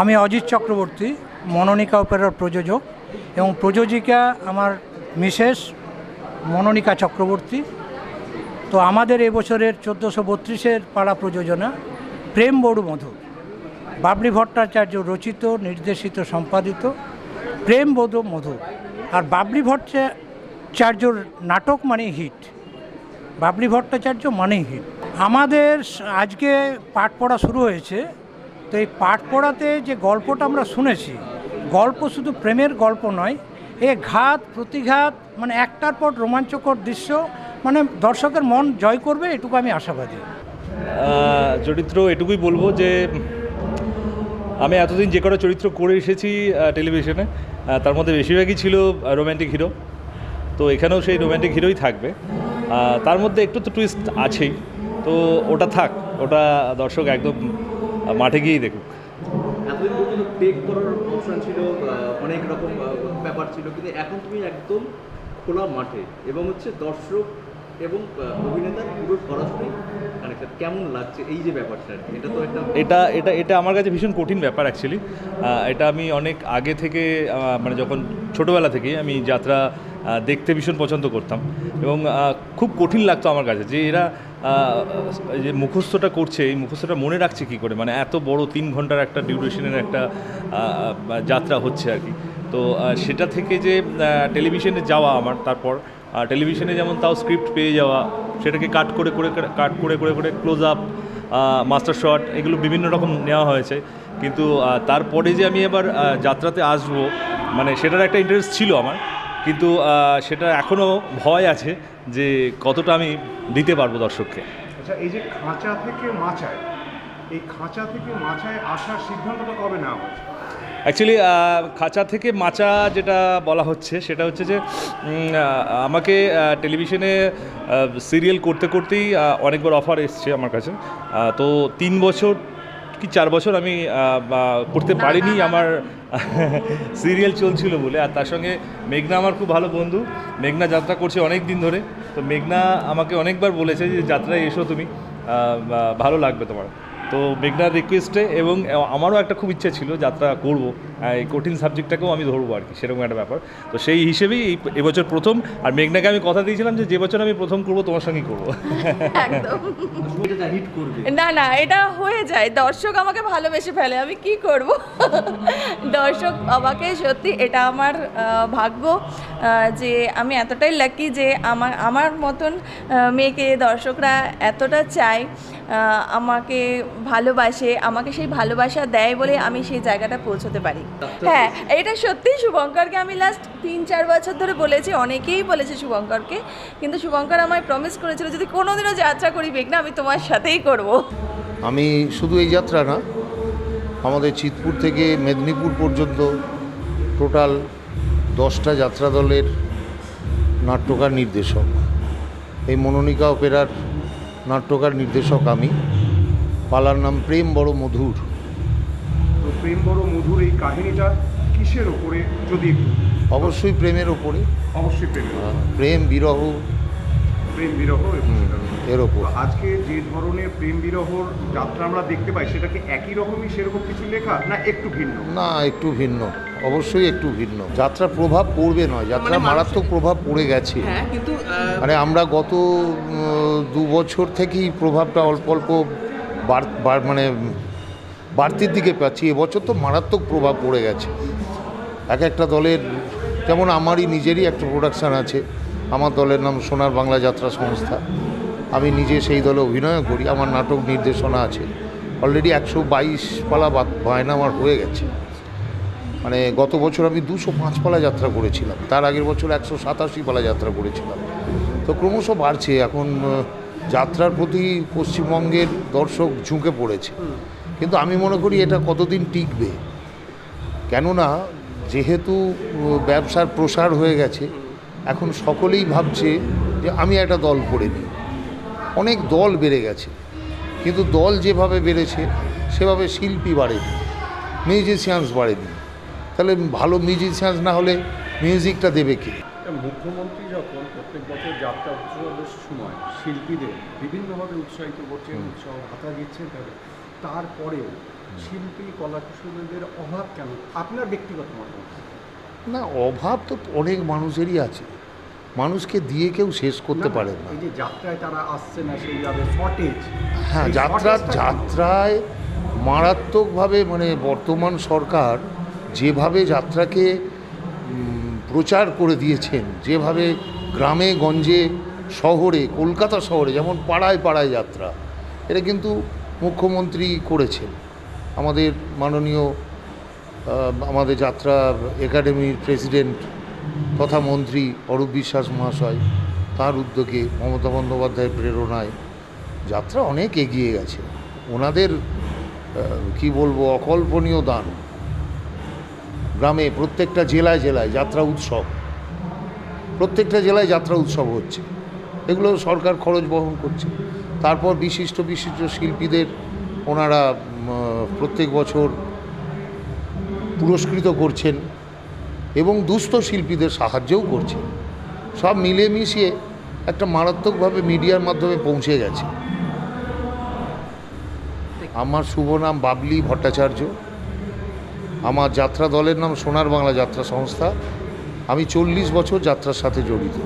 আমি অজিত চক্রবর্তী, মনোনিকা অপেরার প্রযোজক এবং প্রযোজিকা আমার মিসেস মনোনিকা চক্রবর্তী। তো আমাদের এবছরের চোদ্দোশো বত্রিশের পাড়া প্রযোজনা প্রেম বড়ু মধু বাবলি ভট্টাচার্য রচিত, নির্দেশিত, সম্পাদিত প্রেম বধু মধু আর বাবলি ভট্টাচার্যর নাটক মানে হিট। বাবলি ভট্টাচার্য মানেই হিট। আমাদের আজকে পাঠ পড়া শুরু হয়েছে তো এই পাঠ পড়াতে যে গল্পটা আমরা শুনেছি, গল্প শুধু প্রেমের গল্প নয়, এ ঘাত, প্রতিঘাত মানে একটার পর রোমাঞ্চকর দৃশ্য মানে দর্শকের মন জয় করবে, এটুকু আমি আশাবাদী। চরিত্র, এটুকুই বলব যে, আমি এতদিন যে কটা চরিত্র করে এসেছি টেলিভিশনে তার মধ্যে বেশিরভাগই ছিল রোম্যান্টিক হিরো তো এখানেও সেই রোম্যান্টিক হিরোই থাকবে। তার মধ্যে একটু তো টুইস্ট আছেই। তো ওটা থাক, ওটা দর্শক একদম মাঠে গিয়েই দেখুক। এতদিন পর্যন্ত টেক করার অপশন ছিল অনেক রকম ব্যাপার ছিল কিন্তু এখন তুমি একদম খোলা মাঠে এবং হচ্ছে দর্শক এবং অভিনেতার পুরো সরাসরি কানেক্টেড। কেমন লাগছে এই যে ব্যাপারটা? এটা তো একটা এটা এটা এটা আমার কাছে ভীষণ কঠিন ব্যাপার অ্যাকচুয়ালি এটা আমি অনেক আগে থেকে মানে যখন ছোটোবেলা থেকেই আমি যাত্রা দেখতে ভীষণ পছন্দ করতাম। এবং খুব কঠিন লাগতো আমার কাছে যে এরা যে মুখস্থটা করছে, এই মুখস্থটা মনে রাখছে কী করে? মানে এত বড় তিন ঘণ্টার একটা ডিউরেশনের একটা যাত্রা হচ্ছে আর কি। তো সেটা থেকে যে টেলিভিশনে যাওয়া আমার, তারপর টেলিভিশনে যেমন তাও স্ক্রিপ্ট পেয়ে যাওয়া, সেটাকে কাট করে করে কাট করে করে করে ক্লোজ আপ মাস্টার শট এগুলো বিভিন্ন রকম নেওয়া হয়েছে। কিন্তু তারপরে যে আমি এবার যাত্রাতে আসব মানে সেটার একটা ইন্টারেস্ট ছিল আমার। কিন্তু সেটা এখনও ভয় আছে যে কতটা আমি দিতে পারব দর্শককে। আচ্ছা এই যে খাঁচা থেকে মাচায় এই খাঁচা থেকে মাচায় আসার সিদ্ধান্তটা কবে নেওয়া হয়েছে? অ্যাকচুয়ালি খাঁচা থেকে মাচা যেটা বলা হচ্ছে সেটা হচ্ছে যে আমাকে টেলিভিশনে সিরিয়াল করতে করতেই অনেকবার অফার এসছে আমার কাছে। তো তিন বছর কি চার বছর আমি করতে পারিনি আমার সিরিয়াল চলছিল বলে। আর তার সঙ্গে মেঘনা আমার খুব ভালো বন্ধু। মেঘনা যাত্রা করছে অনেক দিন ধরে। তো মেঘনা আমাকে অনেকবার বলেছে যে যাত্রায় এসো তুমি। ভালো লাগবে তোমার। তো মেঘনার রিকোয়েস্টে এবং আমারও একটা খুব ইচ্ছা ছিল যাত্রা করব। এই কঠিন সাবজেক্টটাকেও আমি ধরবো আর কি সেরকম একটা ব্যাপার। তো সেই হিসেবেই এই এবছর প্রথম আর মেঘনাকে আমি কথা দিয়েছিলাম যে যে বছর আমি প্রথম করব তোমার সঙ্গেই করব। একদম। এটা হিট করবে। না না এটা হয়ে যায়। দর্শক আমাকে ভালোবেসে ফেলে আমি কি করব? দর্শক আমাকে সত্যি এটা আমার ভাগ্য যে আমি এতটাই লাকি যে আমার আমার মতন মেয়েকে দর্শকরা এতটা চায় আমাকে ভালোবাসে আমাকে সেই ভালোবাসা দেয় বলে আমি সেই জায়গাটা পৌঁছতে পারি। হ্যাঁ এটা সত্যি শুভঙ্করকে আমি লাস্ট তিন চার বছর ধরে বলেছি অনেকেই বলেছে শুভঙ্করকে কিন্তু শুভঙ্কর আমায় প্রমিস করেছিল যদি কোনোদিনও যাত্রা করি না আমি তোমার সাথেই করব। আমি শুধু এই যাত্রা না আমাদের চিতপুর থেকে মেদিনীপুর পর্যন্ত টোটাল দশটা যাত্রা দলের নাট্যকার নির্দেশক। এই মনোনিকা অপেরার নাট্যকার নির্দেশক আমি। পালার নাম প্রেম বড় মধুর। প্রেম বড় মধুর এই কাহিনীটা কিসের ওপরে যদি একটু অবশ্যই প্রেমের ওপরে অবশ্যই প্রেম আহ, প্রেম বিরহ। প্রেম বিরহ। এর ওপর আজকে যে ধরনের প্রেম বিরহর যাত্রা আমরা দেখতে পাই সেটা কি একই রকমই সেরকম কিছু লেখা না একটু ভিন্ন? না একটু ভিন্ন। অবশ্যই একটু ভিন্ন। যাত্রা প্রভাব পড়বে নয় যাত্রা মারাত্মক প্রভাব পড়ে গেছে। হ্যাঁ কিন্তু মানে আমরা গত দু বছর থেকেই প্রভাবটা অল্প অল্প মানে বাড়তির দিকে পাচ্ছি। এবছর তো মারাত্মক প্রভাব পড়ে গেছে। এক একটা দলের, যেমন আমারই নিজেরই একটা প্রোডাকশান আছে। আমার দলের নাম সোনার বাংলা যাত্রা সংস্থা। আমি নিজে সেই দলে অভিনয় করি, আমার নাটক নির্দেশনা আছে। অলরেডি একশো বাইশ পালা বায়না আমার হয়ে গেছে। মানে গত বছর আমি দুশো পাঁচ পালা যাত্রা করেছিলাম। তার আগের বছর একশো সাতাশি পালা যাত্রা করেছিলাম। তো ক্রমশ বাড়ছে। এখন যাত্রার প্রতি পশ্চিমবঙ্গের দর্শক ঝুঁকে পড়েছে। কিন্তু আমি মনে করি এটা কতদিন টিকবে? কেননা যেহেতু ব্যবসার প্রসার হয়ে গেছে এখন সকলেই ভাবছে যে আমি একটা দল করে নিই। অনেক দল বেড়ে গেছে কিন্তু দল যেভাবে বেড়েছে সেভাবে শিল্পী বাড়েনি মিউজিশিয়ানস বাড়েনি। তাহলে ভালো মিউজিশিয়ানস না হলে মিউজিকটা দেবে কে? মুখ্যমন্ত্রী যখন প্রত্যেক বছর যাত্রা উৎসবের সময় শিল্পীদের বিভিন্নভাবে উৎসাহিত করছেন উৎসাহ ভাতা দিচ্ছেন তাদের তারপরেও শিল্পী কলা কুশলীদের অভাব কেন? আপনার ব্যক্তিগত মতামত? না অভাব তো অনেক মানুষেরই আছে। মানুষকে দিয়ে কেউ শেষ করতে না, পারে না। এই যে যাত্রায় তারা আসছে না সেইভাবে শর্টেজ হ্যাঁ যাত্রা যাত্রায় মারাত্মকভাবে মানে বর্তমান সরকার যেভাবে যাত্রাকে প্রচার করে দিয়েছেন যেভাবে গ্রামে গঞ্জে শহরে কলকাতা শহরে যেমন পাড়ায় পাড়ায় যাত্রা এটা কিন্তু মুখ্যমন্ত্রী করেছেন। আমাদের মাননীয় আমাদের যাত্রা একাডেমির প্রেসিডেন্ট তথা মন্ত্রী অরূপ বিশ্বাস মহাশয় তার উদ্যোগে মমতা বন্দ্যোপাধ্যায়ের প্রেরণায় যাত্রা অনেক এগিয়ে গেছে। ওনাদের কি বলব, অকল্পনীয় দান। গ্রামে প্রত্যেকটা জেলায় জেলায় যাত্রা উৎসব, প্রত্যেকটা জেলায় যাত্রা উৎসব হচ্ছে। এগুলো সরকার খরচ বহন করছে। তারপর বিশিষ্ট বিশিষ্ট শিল্পীদের ওনারা প্রত্যেক বছর পুরস্কৃত করছেন এবং দুস্থ শিল্পীদের সাহায্যও করছেন। সব মিলে মিশিয়ে একটা মারাত্মকভাবে মিডিয়ার মাধ্যমে পৌঁছে গেছে। আমার শুভ নাম বাবলি ভট্টাচার্য। আমার যাত্রা দলের নাম সোনার বাংলা যাত্রা সংস্থা। আমি চল্লিশ বছর যাত্রার সাথে জড়িত।